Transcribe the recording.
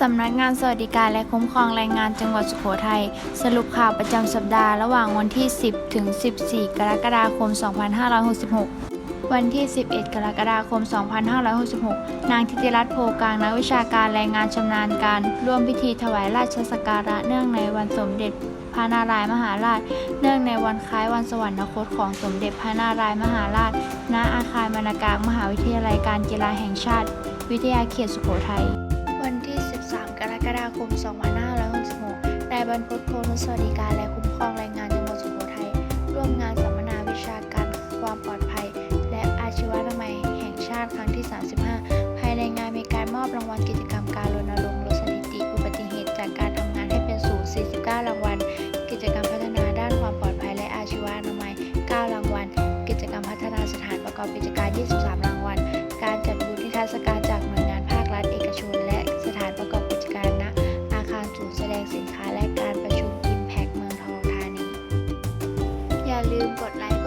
สำนักงานสวัสดิการและคุ้มครองแรงงานจังหวัดสุโขทัยสรุปข่าวประจำสัปดาห์ระหว่างวันที่ 10 ถึง 14 กรกฎาคม 2566 วันที่ 11 กรกฎาคม 2566 นางธิติรัตน์โพกลางนักวิชาการแรงงานชำนาญการ ร่วมพิธีถวายราชสักการะเนื่องในวันสมเด็จพระนารายมหาราช เนื่องในวันคล้ายวันสวรรคตของสมเด็จพระนารายมหาราช ณ อาคารบรรณาการมหาวิทยาลัยการกีฬาแห่งชาติ วิทยาเขตสุโขทัยวันที่13 กรกฎาคม 2566นายบรรพตโพนุสวัสดิการและคุ้มครองแรงงานจังหวัดสุโขทัยร่วมงานสัมมนาวิชาการความปลอดภัย และอาชีวนามัยแห่งชาติครั้งที่ 35 ภายในงานมีการมอบรางวัลกิจกรรมการรณรงค์ลดสถิติอุบัติเหตุจากการทำงานให้เป็นศูนย์49 รางวัล กิจกรรมพัฒนาด้านความปลอดภัยและอาชีวนามัย 9 รางวัล กิจกรรมพัฒนาสถานประกอบกิจการ 23 รางวัล การจัดบูธนิทรรศการ ลืมกดไลค์